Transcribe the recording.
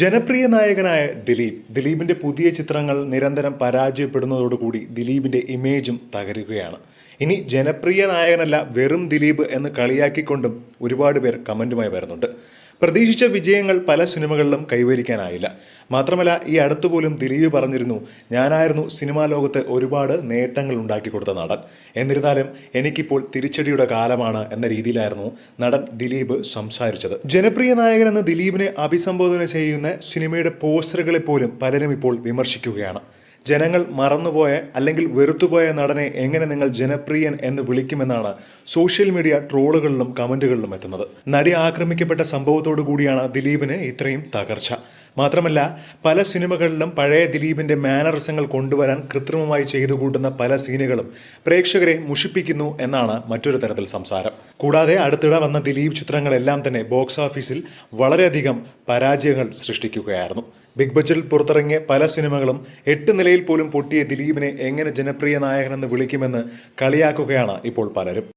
ജനപ്രിയ നായകനായ ദിലീപ്. ദിലീപിന്റെ പുതിയ ചിത്രങ്ങൾ നിരന്തരം പരാജയപ്പെടുന്നതോടുകൂടി ദിലീപിന്റെ ഇമേജും തകരുകയാണ്. ഇനി ജനപ്രിയ നായകനല്ല വെറും ദിലീപ് എന്ന് കളിയാക്കിക്കൊണ്ടും ഒരുപാട് പേർ കമന്റുമായി വരുന്നുണ്ട്. പ്രതീക്ഷിച്ച വിജയങ്ങൾ പല സിനിമകളിലും കൈവരിക്കാനായില്ല. മാത്രമല്ല ഈ അടുത്തു പോലും ദിലീപ് പറഞ്ഞിരുന്നു ഞാനായിരുന്നു സിനിമാ ലോകത്ത് ഒരുപാട് നേട്ടങ്ങൾ ഉണ്ടാക്കി കൊടുത്ത നടൻ. എന്നിരുന്നാലും എനിക്കിപ്പോൾ തിരിച്ചടിയുടെ കാലമാണ് എന്ന രീതിയിലായിരുന്നു നടൻ ദിലീപ് സംസാരിച്ചത്. ജനപ്രിയ നായകൻ എന്ന് ദിലീപിനെ അഭിസംബോധന ചെയ്യുന്ന സിനിമയുടെ പോസ്റ്ററുകളെ പോലും പലരും ഇപ്പോൾ വിമർശിക്കുകയാണ്. ജനങ്ങൾ മറന്നുപോയ അല്ലെങ്കിൽ വെറുത്തുപോയ നടനെ എങ്ങനെ നിങ്ങൾ ജനപ്രിയൻ എന്ന് വിളിക്കുമെന്നാണ് സോഷ്യൽ മീഡിയ ട്രോളുകളിലും കമന്റുകളിലും എത്തുന്നത്. നടി ആക്രമിക്കപ്പെട്ട സംഭവത്തോടു കൂടിയാണ് ദിലീപിന് ഇത്രയും തകർച്ച. മാത്രമല്ല പല സിനിമകളിലും പഴയ ദിലീപിന്റെ മാനറിസങ്ങൾ കൊണ്ടുവരാൻ കൃത്രിമമായി ചെയ്തു കൂട്ടുന്ന പല സീനുകളും പ്രേക്ഷകരെ മുഷിപ്പിക്കുന്നു എന്നാണ് മറ്റൊരു തരത്തിൽ സംസാരം. കൂടാതെ അടുത്തിടെ വന്ന ദിലീപ് ചിത്രങ്ങളെല്ലാം തന്നെ ബോക്സ് ഓഫീസിൽ വളരെയധികം പരാജയങ്ങൾ സൃഷ്ടിക്കുകയായിരുന്നു. ബിഗ് ബജറ്റിൽ പുറത്തിറങ്ങിയ പല സിനിമകളും എട്ട് നിലയിൽ പോലും പൊട്ടിയ ദിലീപിനെ എങ്ങനെ ജനപ്രിയ നായകനെന്ന് വിളിക്കുമെന്ന് കളിയാക്കുകയാണ് ഇപ്പോൾ പലരും.